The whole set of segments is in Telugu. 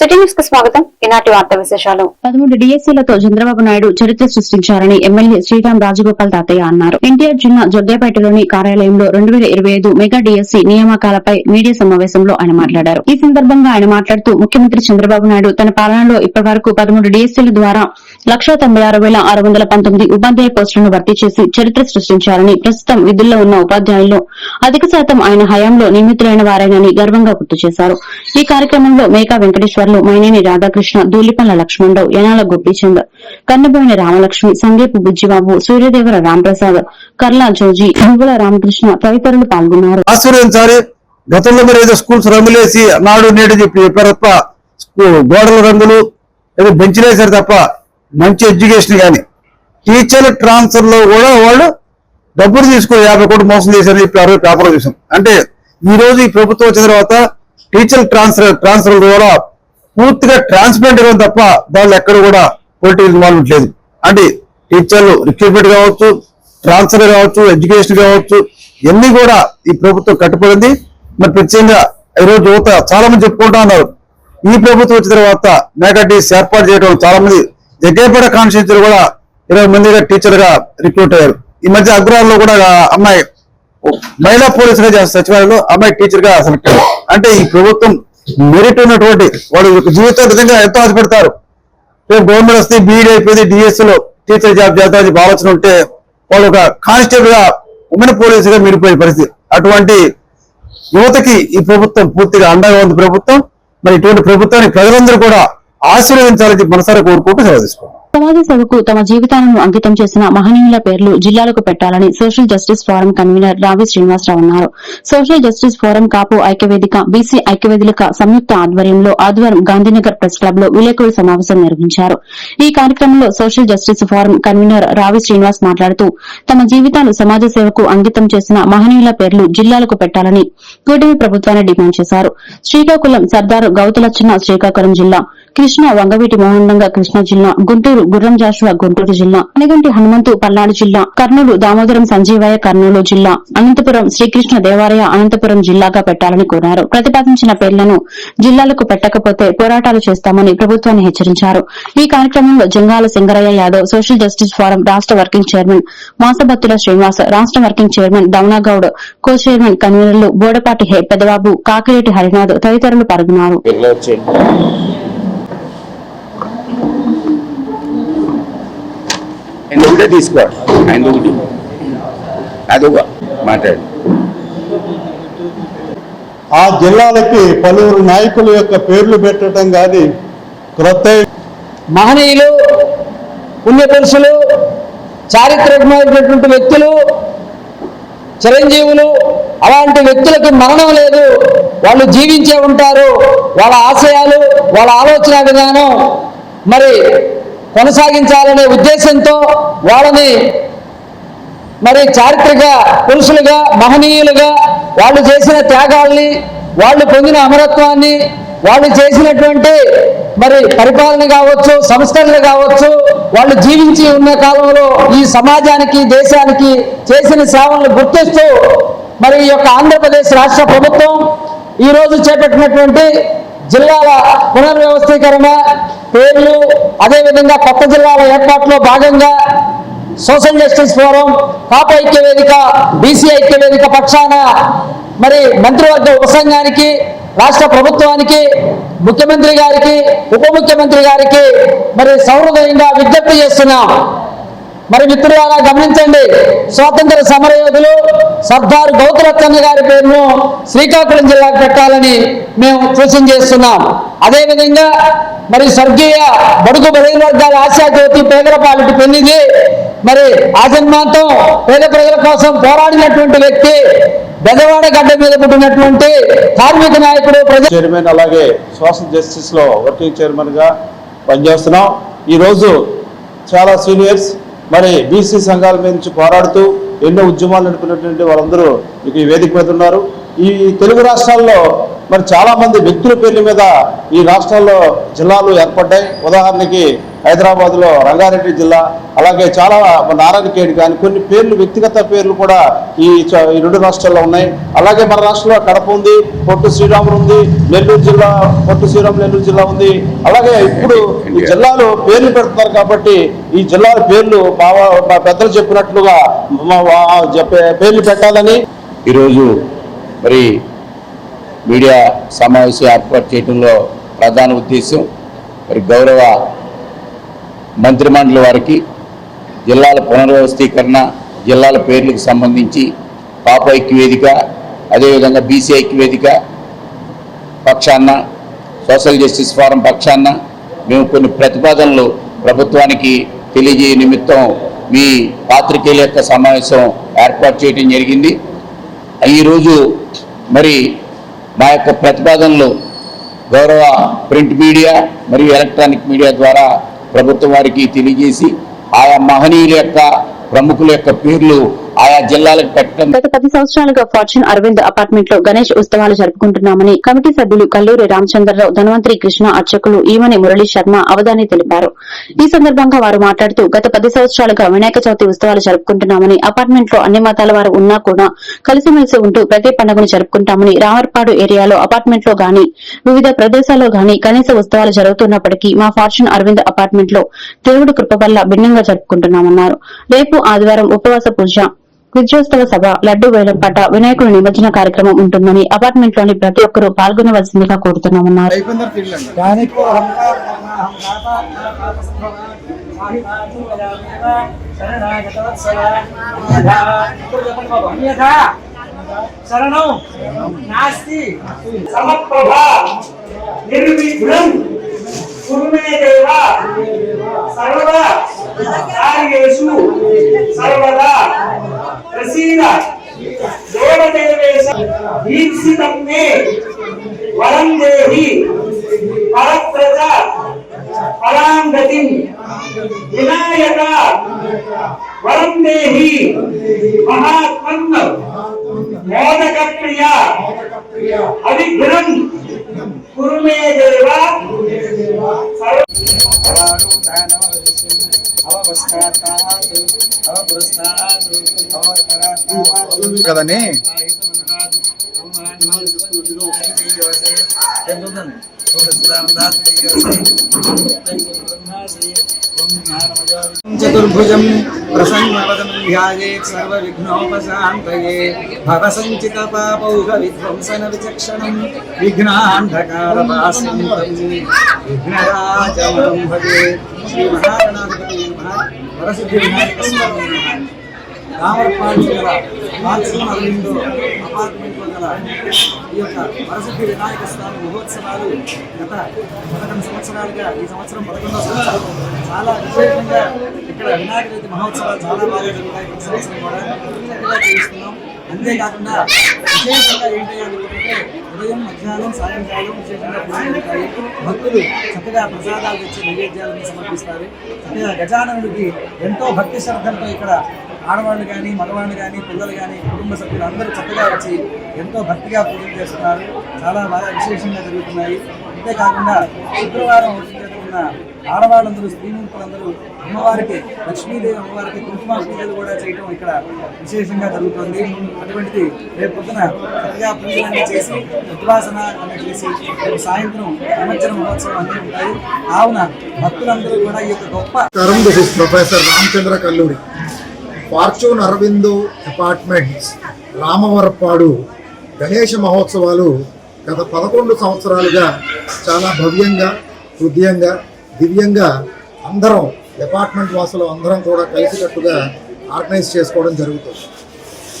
సిటీ న్యూస్కు స్వాగతం. ఈనాటి విశేషాలు. పదమూడు డిఎస్సీలతో చంద్రబాబు నాయుడు చరిత్ర సృష్టించారని ఎమ్మెల్యే శ్రీరామ్ రాజగోపాల్ తాతయ్య అన్నారు. ఎన్టీఆర్ జిల్లా జొద్దేపేటలోని కార్యాలయంలో రెండు వేల ఇరవై ఐదు మెగా డిఎస్సీ నియామకాలపై మీడియా సమావేశంలో ఆయన మాట్లాడారు. ఈ సందర్భంగా ఆయన మాట్లాడుతూ ముఖ్యమంత్రి చంద్రబాబు నాయుడు తన పాలనలో ఇప్పటి వరకు పదమూడు డిఎస్సీల ద్వారా లక్షా తొంభై ఆరు వేల ఆరు వందల పంతొమ్మిది ఉపాధ్యాయ పోస్టులను భర్తీ చేసి చరిత్ర సృష్టించారని ప్రస్తుతం విధుల్లో ఉన్న ఉపాధ్యాయుల్లో అధిక శాతం ఆయన హయాంలో నియమితులైన వారేనని గర్వంగా గుర్తు చేశారు. ఈ కార్యక్రమంలో మేకా వెంకటేశ్వర వెంకటేశ్వర్లు మైనేని రాధాకృష్ణ దూలిపల్ల లక్ష్మణరావు యనాల గోపీచంద్ కన్నబోయిన రామలక్ష్మి సంగేపు బుజ్జిబాబు సూర్యదేవర రాంప్రసాద్ కర్లా జోజి నువ్వుల రామకృష్ణ తదితరులు పాల్గొన్నారు. గతంలో మరి ఏదో స్కూల్స్ రంగులేసి నాడు నేడు చెప్పి చెప్పారు తప్ప గోడల రంగులు ఏదో బెంచ్లేసారు తప్ప మంచి ఎడ్యుకేషన్ కానీ టీచర్ ట్రాన్స్ఫర్లో కూడా వాళ్ళు డబ్బులు తీసుకుని యాభై కోట్లు మోసం చేశారని చెప్పి అరవై పేపర్లో చూసాం. అంటే ఈ రోజు ఈ ప్రభుత్వం వచ్చిన తర్వాత టీచర్ ట్రాన్స్ఫర్ ట్రాన్స్ఫర్ ద్వారా పూర్తిగా ట్రాన్స్పరెంట్గా తప్ప వాళ్ళు ఎక్కడ కూడా పొలిటికల్ ఇన్వాల్వ్మెంట్ లేదు. అంటే టీచర్లు రిక్రూట్మెంట్ కావచ్చు ట్రాన్స్ఫర్ కావచ్చు ఎడ్యుకేషన్ కావచ్చు ఇవన్నీ కూడా ఈ ప్రభుత్వం కట్టుబడింది. మరి ప్రత్యేకంగా ఈ రోజు యువత చాలా మంది చెప్పుకుంటా ఉన్నారు. ఈ ప్రభుత్వం వచ్చిన తర్వాత మేకటీస్ ఏర్పాటు చేయడం చాలా మంది జగ్గేపేట కాన్స్టిట్యూన్సీలు కూడా ఇరవై మందిగా టీచర్గా రిక్రూట్ అయ్యారు. ఈ మధ్య అగ్రహాల్లో కూడా అమ్మాయి మహిళా పోలీసుగా చేస్తారు సచివాలయంలో అమ్మాయి టీచర్గా సెలెక్ట్ అయ్యారు అంటే ఈ ప్రభుత్వం మెరిట్ ఉన్నటువంటి వాళ్ళు జీవితం విధంగా ఎంతో ఆశపడతారు? రేపు గవర్నమెంట్ వస్తే బీఈడీ అయిపోయింది డిఎస్లో టీచర్ జాబ్ చేద్దామని చెప్పి ఆలోచన ఉంటే వాళ్ళు ఒక కానిస్టేబుల్గా ఉమెన్ పోలీసుగా మిగిలిపోయే పరిస్థితి. అటువంటి యువతకి ఈ ప్రభుత్వం పూర్తిగా అండగా ఉంది ప్రభుత్వం. మరి ఇటువంటి ప్రభుత్వాన్ని ప్రజలందరూ కూడా ఆశీర్వదించాలని మనసారా కోరుకుంటూ సెలవు తీసుకోండి సమాజ సేవకు తమ జీవితాలను అంకితం చేసిన మహనీయుల పేర్లు జిల్లాలకు పెట్టాలని సోషల్ జస్టిస్ ఫోరం కన్వీనర్ రావి శ్రీనివాసరావు అన్నారు. సోషల్ జస్టిస్ ఫోరం కాపు ఐక్యవేదిక బీసీ ఐక్యవేదిక సంయుక్త ఆధ్వర్యంలో ఆదివారం గాంధీనగర్ ప్రెస్ క్లబ్లో విలేకరుల సమావేశం నిర్వహించారు. ఈ కార్యక్రమంలో సోషల్ జస్టిస్ ఫోరం కన్వీనర్ రావి శ్రీనివాస్ మాట్లాడుతూ తమ జీవితాలు సమాజ సేవకు అంకితం చేసిన మహనీయుల పేర్లు జిల్లాలకు పెట్టాలని కూటమి ప్రభుత్వాన్ని డిమాండ్ చేశారు. శ్రీకాకుళం సర్దార్ గౌతలచ్చన్న శ్రీకాకుళం జిల్లా కృష్ణ వంగవీటి మోహన్రంగ కృష్ణా జిల్లా గుంటూరు గుర్రం జాషువా గుంటూరు జిల్లా అనగంటి హనుమంతు పల్నాడు జిల్లా కర్నూలు దామోదరం సంజీవయ్య కర్నూలు జిల్లా అనంతపురం శ్రీకృష్ణ దేవాలయ అనంతపురం జిల్లాగా పెట్టాలని కోరారు. ప్రతిపాదించిన పేర్లను జిల్లాలకు పెట్టకపోతే పోరాటాలు చేస్తామని ప్రభుత్వాన్ని హెచ్చరించారు. ఈ కార్యక్రమంలో Jangala Singarayya Yadav social justice forum రాష్ట వర్కింగ్ చైర్మన్ మాసబత్తుల శ్రీనివాస్ రాష్ట working chairman Davanagoud co chairman కన్వీనర్లు బోడపాటి హే పెదబాబు కాకిరెడ్డి హరినాథ్ తదితరులు పాల్గొన్నారు. ఆయన ఒకటే తీసుకో. ఆయన ఒకటి. అదొక మాట్లాడు ఆ జిల్లాలకి పలువురు నాయకుల యొక్క పేర్లు పెట్టడం కానీ క్రొత్త మహనీయులు పుణ్యపురుషులు చారిత్రకమైనటువంటి వ్యక్తులు చిరంజీవులు అలాంటి వ్యక్తులకు మరణం లేదు. వాళ్ళు జీవించే ఉంటారు. వాళ్ళ ఆశయాలు వాళ్ళ ఆలోచన విధానం. మరి కొనసాగించాలనే ఉద్దేశంతో వాళ్ళని మరి చారిత్రక పురుషులుగా మహనీయులుగా వాళ్ళు చేసిన త్యాగాల్ని వాళ్ళు పొందిన అమరత్వాన్ని వాళ్ళు చేసినటువంటి మరి పరిపాలన కావచ్చు సంస్కరణలు కావచ్చు వాళ్ళు జీవించి ఉన్న కాలంలో ఈ సమాజానికి దేశానికి చేసిన సేవలను గుర్తిస్తూ మరి ఈ యొక్క ఆంధ్రప్రదేశ్ రాష్ట్ర ప్రభుత్వం ఈ రోజు చేపట్టినటువంటి జిల్లాల పునర్వ్యవస్థీకరణ పేర్లు అదేవిధంగా కొత్త జిల్లాల ఏర్పాటులో భాగంగా సోషల్ జస్టిస్ ఫోరం పాప ఐక్య వేదిక బీసీ ఐక్య వేదిక పక్షాన మరి మంత్రివర్గ ఉపసంఘానికి రాష్ట్ర ప్రభుత్వానికి ముఖ్యమంత్రి గారికి ఉప ముఖ్యమంత్రి గారికి మరి సౌహృదయంగా విజ్ఞప్తి చేస్తున్నాం. మరి మిత్రులారా గమనించండి. స్వాతంత్ర సమరయోధులు సర్దార్ గౌతరత్న గారి పేరును శ్రీకాకుళం జిల్లాకు పెట్టాలని మేము సూచన చేస్తున్నాం. అదేవిధంగా మరి స్వర్గీయ బడుగు బలైన వర్గాల ఆశాజ్యోతి పేదల పాలిటి పెళ్ళిది. మరి ఆజన్మాంతం పేద ప్రజల కోసం పోరాడినటువంటి వ్యక్తి బెదవాడ గడ్డ మీద పుట్టినటువంటి కార్మిక నాయకుడు చైర్మన్ అలాగే సోషల్ జస్టిస్లో వర్కింగ్ చైర్మన్గా పనిచేస్తున్నాం. ఈరోజు చాలా సీనియర్స్ మరి బీసీ సంఘాల గురించి నుంచి పోరాడుతూ ఎన్నో ఉద్యమాలు నడిపినటువంటి వాళ్ళందరూ మీకు ఈ వేదిక మీద ఉన్నారు. ఈ తెలుగు రాష్ట్రాల్లో మరి చాలామంది వ్యక్తుల పేర్ల మీద ఈ రాష్ట్రాల్లో జిల్లాలు ఏర్పడ్డాయి. ఉదాహరణకి హైదరాబాద్లో రంగారెడ్డి జిల్లా అలాగే చాలా నారాయణఖేడ్ కానీ కొన్ని పేర్లు వ్యక్తిగత పేర్లు కూడా ఈ రెండు రాష్ట్రాల్లో ఉన్నాయి. అలాగే మన రాష్ట్రంలో కడప ఉంది పొట్టు శ్రీరాములు ఉంది నెల్లూరు జిల్లా పొట్టు శ్రీరాములు నెల్లూరు జిల్లా ఉంది. అలాగే ఇప్పుడు ఈ జిల్లాలు పేర్లు పెడుతున్నారు కాబట్టి ఈ జిల్లాల పేర్లు మా పెద్దలు చెప్పినట్లుగా పేర్లు పెట్టాలని. ఈరోజు మరి మీడియా సమావేశం ఏర్పాటు చేయడంలో ప్రధాన ఉద్దేశం మరి గౌరవ మంత్రిమండలి వారికి జిల్లాల పునర్వ్యవస్థీకరణ జిల్లాల పేర్లకు సంబంధించి పాప ఐక్యవేదిక అదేవిధంగా బీసీ ఐక్యవేదిక పక్షాన సోషల్ జస్టిస్ ఫోరం పక్షాన మేము కొన్ని ప్రతిపాదనలు ప్రభుత్వానికి తెలియజేయ నిమిత్తం మీ పాత్రికేయుల యొక్క సమావేశం ఏర్పాటు చేయడం జరిగింది. ఈరోజు మరి మా యొక్క ప్రతిపాదనలు గౌరవ ప్రింట్ మీడియా మరియు ఎలక్ట్రానిక్ మీడియా ద్వారా ప్రభుత్వం వారికి తెలియజేసి ఆయా మహనీయుల యొక్క ప్రముఖుల యొక్క పేర్లు ఆయా జిల్లాలకు పెట్టడం గత పది సంవత్సరాలుగా ఫార్చ్యూన్ అరవింద్ అపార్ట్మెంట్లో గణేష్ ఉత్సవాలు జరుపుకుంటున్నామని కమిటీ సభ్యులు కల్లూరి రామచంద్రరావు ధన్వంతరి కృష్ణ అర్చకులు ఈమని మురళీ శర్మ అవధాని తెలిపారు. ఈ సందర్భంగా వారు మాట్లాడుతూ గత పది సంవత్సరాలుగా వినాయక చవితి ఉత్సవాలు జరుపుకుంటున్నామని అపార్ట్మెంట్లో అన్ని మతాల వారు ఉన్నా కూడా కలిసిమెలిసి ఉంటూ ప్రతి పండుగను జరుపుకుంటామని రామర్పాడు ఏరియాలో అపార్ట్మెంట్లో గాని వివిధ ప్రదేశాల్లో గాని కనీస ఉత్సవాలు జరుగుతున్నప్పటికీ మా ఫార్చ్యూన్ అరవింద్ అపార్ట్మెంట్లో దేవుడి కృప వల్ల భిన్నంగా జరుపుకుంటున్నామన్నారు. రేపు ఆదివారం ఉపవాస పూజ విద్యోత్సవ సభ లడ్డు వేలంపాట వినాయకుడి నిమజ్జన కార్యక్రమం ఉంటుందని అపార్ట్మెంట్లోని ప్రతి ఒక్కరూ పాల్గొనవలసిందిగా కోరుతున్నామన్నారు. శరణం నాస్తి నిర్విఘ్నం కురుమే దేవ కార్యేషు సర్వదా. ప్రసీద. దేవదేవేశ దీక్షితం మే వరం దేహి పరప్రజ పరాం గతిం వినాయక వరం దేహి మహాత్మన్ మోదక ప్రియ అవిఘ్నం కురుమే దేవ. సర్వ కదని చతుర్భుజం ప్రసన్నవదనం ధ్యాయేత్ సర్వవిఘ్నోపశాంతయే భవసంచిత పాపౌఘ విధ్వంసన విచక్షణం విఘ్నాంధకారపాస్మంతం వరసిద్ధి వినాయక గల అరవిందో అపార్ట్మెంట్లో గల ఈ యొక్క వరసిద్ధి వినాయక స్వామి మహోత్సవాలు గత పదకొండు సంవత్సరాలుగా ఈ సంవత్సరం పదకొండవ సంవత్సరం చాలా విశేషంగా ఇక్కడ వినాయక చవితి మహోత్సవాలు చాలా బాగా జరుగుతాయి. ప్రతి సంవత్సరం కూడా చక్కగా చేస్తున్నాం అంతేకాకుండా విశేషంగా ఏంటి అనుకుంటే ఉదయం మధ్యాహ్నం సాయంకాలం విశేషంగా పూజలు ఉంటాయి భక్తులు చక్కగా ప్రసాదాలు తెచ్చి నైవేద్యాలను సమర్పిస్తారు. చక్కగా గజాననుడికి ఎంతో భక్తి శ్రద్ధలతో ఇక్కడ ఆడవాళ్ళు కానీ మగవాళ్ళు కానీ పిల్లలు కానీ కుటుంబ సభ్యులు అందరూ చక్కగా వచ్చి ఎంతో భక్తిగా పూజలు చేస్తున్నారు. చాలా బాగా విశేషంగా జరుగుతున్నాయి. అంతేకాకుండా శుక్రవారం ఉన్న ఆడవాళ్ళందరూ స్త్రీమూర్తులందరూ అమ్మవారికి లక్ష్మీదేవి అమ్మవారికి కుంకుమ పూజలు కూడా చేయడం ఇక్కడ విశేషంగా జరుగుతుంది. అటువంటిది రేపు పొద్దున చక్కగా పూజలన్నీ చేసి ఉద్వాసన అన్నీ చేసి రేపు సాయంత్రం నిమజ్జన మహోత్సవం అన్నీ ఉంటాయి. కావున భక్తులందరూ కూడా ఈ యొక్క గొప్ప professor Ramachandra Kalluri fortune Aurobindo apartments Ramavarapadu Ganesha మహోత్సవాలు గత పదకొండు సంవత్సరాలుగా చాలా భవ్యంగా హృదయంగా దివ్యంగా అందరం డిపార్ట్మెంట్ వాసులు అందరం కూడా కలిసికట్టుగా ఆర్గనైజ్ చేసుకోవడం జరుగుతుంది.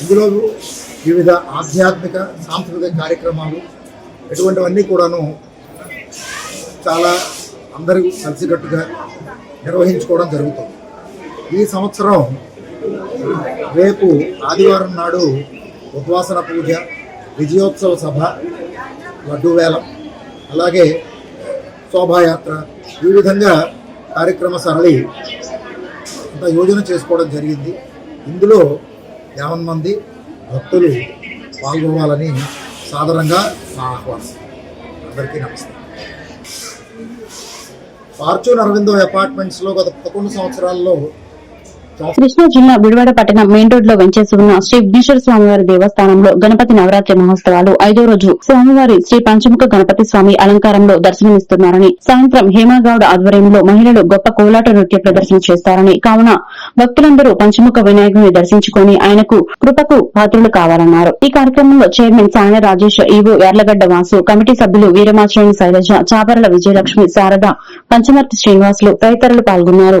ఇందులో వివిధ ఆధ్యాత్మిక సాంస్కృతిక కార్యక్రమాలు ఇటువంటివన్నీ కూడాను చాలా అందరూ కలిసికట్టుగా నిర్వహించుకోవడం జరుగుతుంది. ఈ సంవత్సరం రేపు ఆదివారం నాడు ఉద్వాసన పూజ విజయోత్సవ సభ లడ్డూవేలం అలాగే శోభాయాత్ర ఈ విధంగా కార్యక్రమ సరళి అంతా యోజన చేసుకోవడం జరిగింది. ఇందులో యావన్ మంది భక్తులు పాల్గొనాలని సాధారణంగా నా ఆహ్వానం. అందరికీ నమస్తే. ఫార్చ్యూన్ అరవిందో అపార్ట్మెంట్స్లో గత పదకొండు సంవత్సరాల్లో కృష్ణా జిల్లా బిడివాడ పట్టణం మెయిన్ రోడ్లో వెంచేసి ఉన్న శ్రీ విఘ్నేశ్వర స్వామివారి దేవస్థానంలో గణపతి నవరాత్రి మహోత్సవాలు ఐదో రోజు స్వామివారి శ్రీ పంచముఖ గణపతి స్వామి అలంకారంలో దర్శనమిస్తున్నారని సాయంత్రం హేమాగౌడ ఆధ్వర్యంలో మహిళలు గొప్ప కోలాట నృత్య ప్రదర్శన చేస్తారని కావున భక్తులందరూ పంచముఖ వినాయకుని దర్శించుకుని ఆయనకు కృపకు పాత్రులు కావాలన్నారు. ఈ కార్యక్రమంలో chairman Sayana Rajesh EO Yarlagadda Vasu committee సభ్యులు వీరమాచేని శైలజ చాపరల విజయలక్ష్మి శారద పంచమర్తి శ్రీనివాసులు తదితరులు పాల్గొన్నారు.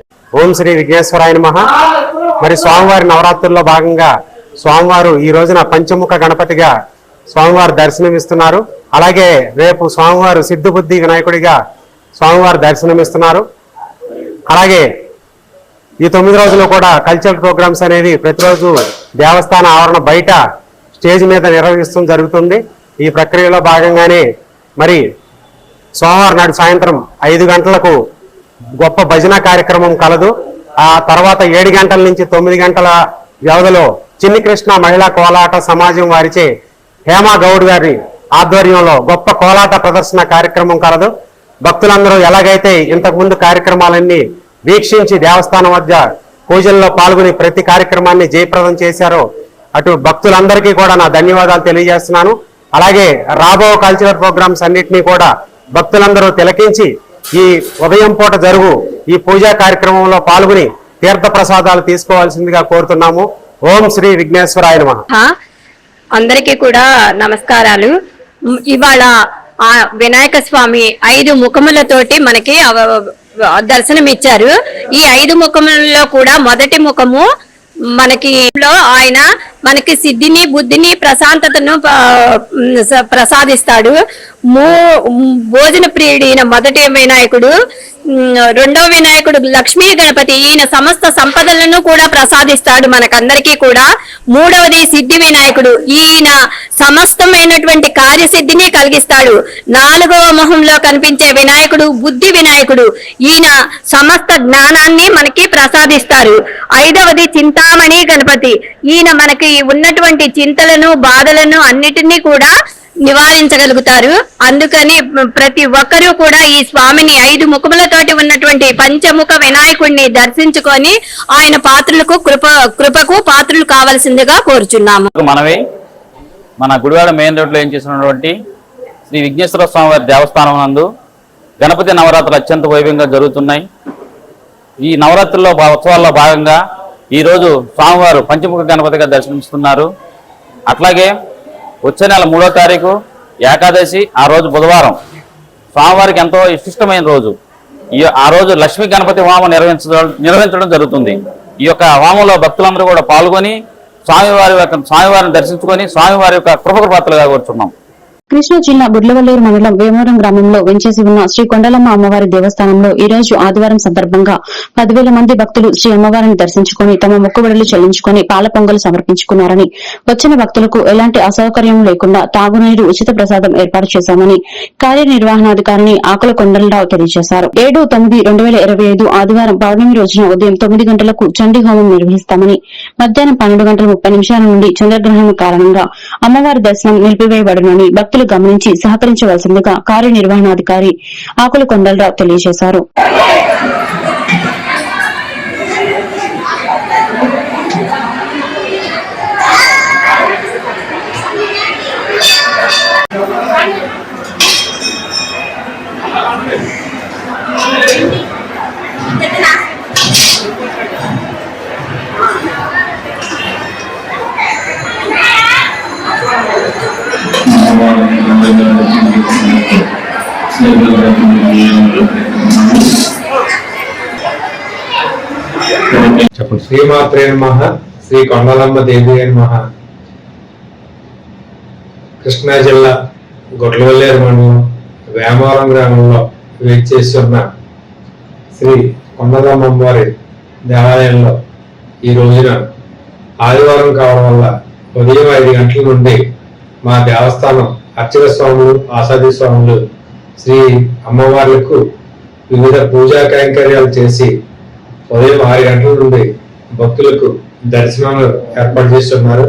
ఓం శ్రీ విఘ్నేశ్వరాయ మహా మరి స్వామివారి నవరాత్రుల్లో భాగంగా స్వామివారు ఈ రోజున పంచముఖ గణపతిగా స్వామివారు దర్శనమిస్తున్నారు. అలాగే రేపు స్వామివారు సిద్ధబుద్ధి వినాయకుడిగా స్వామివారు దర్శనమిస్తున్నారు. అలాగే ఈ తొమ్మిది రోజులు కూడా కల్చరల్ ప్రోగ్రామ్స్ అనేవి ప్రతిరోజు దేవస్థాన ఆవరణ బయట స్టేజ్ మీద నిర్వహిస్తూ జరుగుతుంది. ఈ ప్రక్రియలో భాగంగానే మరి సోమవారం నాడు సాయంత్రం ఐదు గంటలకు గొప్ప భజన కార్యక్రమం కలదు. ఆ తర్వాత ఏడు గంటల నుంచి తొమ్మిది గంటల వ్యవధిలో చిన్ని కృష్ణ మహిళా కోలాట సమాజం వారిచే హేమా గౌడ్ గారి ఆధ్వర్యంలో గొప్ప కోలాట ప్రదర్శన కార్యక్రమం కలదు. భక్తులందరూ ఎలాగైతే ఇంతకుముందు కార్యక్రమాలన్నీ వీక్షించి దేవస్థానం వద్ద పూజల్లో పాల్గొని ప్రతి కార్యక్రమాన్ని జయప్రదం చేశారో అటు భక్తులందరికీ కూడా నా ధన్యవాదాలు తెలియజేస్తున్నాను. అలాగే రాబో కల్చరల్ ప్రోగ్రామ్స్ అన్నింటినీ కూడా భక్తులందరూ తిలకించి ఈ ఉదయం పూట జరుగు ఈ పూజా కార్యక్రమంలో పాల్గొని తీర్థ ప్రసాదాలు తీసుకోవాల్సిందిగా కోరుతున్నాము. ఓం శ్రీ విఘ్నేశ్వరాయ నమః. అందరికీ కూడా నమస్కారాలు. ఇవాళ ఆ వినాయక స్వామి ఐదు ముఖములతోటి మనకి దర్శనం ఇచ్చారు ఈ ఐదు ముఖములలో కూడా మొదటి ముఖము మనకి లో ఆయన మనకి సిద్ధిని బుద్ధిని ప్రశాంతతను ప్రసాదిస్తాడు. మూ భోజన ప్రియుడైన మొదటి వినాయకుడు రెండో వినాయకుడు లక్ష్మీ గణపతి ఈయన సమస్త సంపదలను కూడా ప్రసాదిస్తాడు మనకందరికీ కూడా. మూడవది సిద్ధి వినాయకుడు. ఈయన సమస్తమైనటువంటి కార్యసిద్ధిని కలిగిస్తాడు. నాలుగవ మొహంలో కనిపించే వినాయకుడు బుద్ధి వినాయకుడు. ఈయన సమస్త జ్ఞానాన్ని మనకి ప్రసాదిస్తారు. ఐదవది చింతామణి గణపతి. ఈయన మనకి ఉన్నటువంటి చింతలను బాధలను అన్నిటినీ కూడా నివారించగలుగుతారు. అందుకని ప్రతి ఒక్కరూ కూడా ఈ స్వామిని ఐదు ముఖములతోటి ఉన్నటువంటి పంచముఖ వినాయకుడిని దర్శించుకొని ఆయన పాత్రలకు కృప కృపకు పాత్రలు కావలసిందిగా కోరుచున్నాము. మనమే మన గుడివాడ మెయిన్ రోడ్లో ఏం చేసినటువంటి శ్రీ విఘ్నేశ్వర స్వామివారి దేవస్థానం నందు గణపతి నవరాత్రులు అత్యంత వైభవంగా జరుగుతున్నాయి. ఈ నవరాత్రుల్లో ఉత్సవాల్లో భాగంగా ఈరోజు స్వామివారు పంచముఖ గణపతిగా దర్శనమిస్తున్నారు. అట్లాగే వచ్చే నెల మూడో తారీఖు ఏకాదశి ఆ రోజు బుధవారం. స్వామివారికి ఎంతో ఇష్టమైన రోజు. ఈ ఆ రోజు లక్ష్మీ గణపతి హోమం నిర్వహించడం నిర్వహించడం జరుగుతుంది. ఈ యొక్క హోమంలో భక్తులందరూ కూడా పాల్గొని స్వామివారి యొక్క స్వామివారిని దర్శించుకొని స్వామివారి యొక్క కృపకృపాత్రలుగా కూర్చున్నాం. కృష్ణా జిల్లా గుడ్లవల్లేరు మండలం వేమూరం గ్రామంలో వెంచేసి ఉన్న శ్రీ కొండలమ్మ అమ్మవారి దేవస్థానంలో ఈ రోజు ఆదివారం సందర్భంగా పదివేల మంది భక్తులు శ్రీ అమ్మవారిని దర్శించుకుని తమ మొక్కుబడులు చెల్లించుకుని పాల పొంగలు సమర్పించుకున్నారని వచ్చిన భక్తులకు ఎలాంటి అసౌకర్యం లేకుండా తాగునీరు ఉచిత ప్రసాదం ఏర్పాటు చేశామని కార్యనిర్వహణాధికారిని ఆకుల కొండలరావు తెలియజేశారు. ఏడు తొమ్మిది రెండు వేల ఇరవై ఐదు ఆదివారం పౌర్ణమి రోజున ఉదయం తొమ్మిది గంటలకు చండీ హోమం నిర్వహిస్తామని మధ్యాహ్నం పన్నెండు గంటల ముప్పై నిమిషాల నుండి చంద్రగ్రహణం కారణంగా అమ్మవారి దర్శనం నిలిపివేయబడునని భక్తులు గమనించి సహకరించవలసిందిగా కార్యనిర్వహణాధికారి ఆకుల కొండలరావు తెలియజేశారు. శ్రీమాత్రే నమ. శ్రీ కొండలమ్మ దేవి నమ. కృష్ణా జిల్లా గొడ్లవల్లేరు మండలం వేమవరం గ్రామంలో వెయిట్ చేస్తున్న శ్రీ కొండలమ్మ వారి దేవాలయంలో ఈ రోజున ఆదివారం కావడం వల్ల ఉదయం ఐదు గంటల నుండి మా దేవస్థానం అర్చక స్వాములు ఆసాది స్వాములు శ్రీ అమ్మవార్లకు వివిధ పూజా కైంకర్యాలు చేసి ఉదయం ఆరు గంటల నుండి భక్తులకు దర్శనాలు ఏర్పాటు చేస్తున్నారు.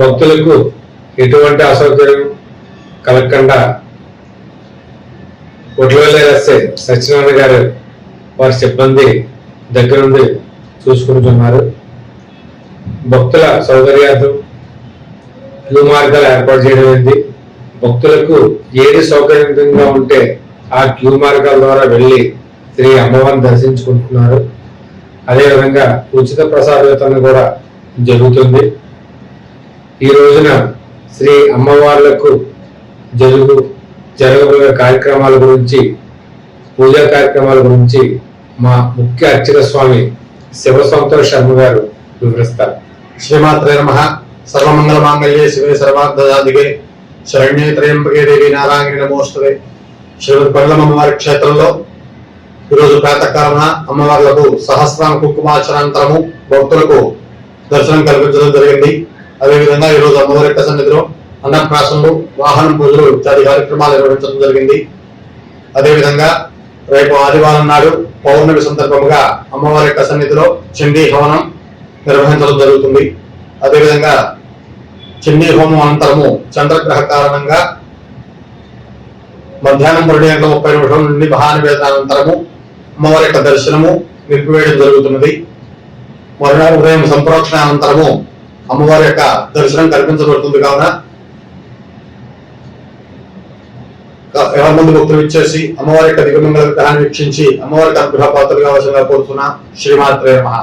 భక్తులకు ఎటువంటి అసౌకర్యం కలగకుండా ఒడ్లవెల్లి రాస్తే సత్యనారాయణ గారు వారి సిబ్బంది దగ్గరుండి చూసుకుంటున్నారు. భక్తుల సౌకర్యార్థం మార్గాలు ఏర్పాటు చేయడం అయింది భక్తులకు ఏది సౌకర్యంగా ఉంటే ఆ క్యూ మార్గాల ద్వారా వెళ్ళి శ్రీ అమ్మవారిని దర్శించుకుంటున్నారు. అదేవిధంగా ఉచిత ప్రసాద వితరణ కూడా జరుగుతుంది. ఈ రోజున శ్రీ అమ్మవార్లకు జరుగు జరగబోయే కార్యక్రమాల గురించి పూజా కార్యక్రమాల గురించి మా ముఖ్య అర్చక స్వామి శివ సంతోష్ శర్మ గారు వివరిస్తారు. శ్రీమాత్ర నమ. సర్వమంగళ మాంగళ్యే శివే సర్వార్థదాదిగే శరణ్యత్రయం త్రయంబకే దేవి నారాయణ నమోస్తువే శ్రీమతి కొండలమ్మ అమ్మవారి క్షేత్రంలో ఈరోజు ప్రాతకాలన అమ్మవార్లకు సహస్రామ కుంకుమాచరాంతరము భక్తులకు దర్శనం కల్పించడం జరిగింది అదేవిధంగా ఈరోజు అమ్మవారి యొక్క సన్నిధిలో అన్నప్రాసనలు వాహనం పూజలు ఇత్యాది కార్యక్రమాలు నిర్వహించడం జరిగింది అదేవిధంగా రేపు ఆదివారం నాడు పౌర్ణమి సందర్భంగా అమ్మవారి యొక్క సన్నిధిలో చండీ హవనం నిర్వహించడం జరుగుతుంది అదేవిధంగా చిన్ని హోమం అనంతరము చంద్రగ్రహ కారణంగా మధ్యాహ్నం రెండు గంటల ముప్పై నిమిషం నుండి మహానివేదానంతరము అమ్మవారి యొక్క దర్శనము నిలిపివేయడం జరుగుతున్నది. మరునాడు ఉదయం సంప్రోక్షణ అనంతరము అమ్మవారి యొక్క దర్శనం కల్పించబడుతుంది కావున. ఎవరి మంది భక్తులు ఇచ్చేసి అమ్మవారి యొక్క దిగమంగళ విగ్రహాన్ని వీక్షించి అమ్మవారికి అనుగ్రహ పాత్రలు కావాల్సిందిగా కోరుతున్నా. శ్రీమాత్రే మహా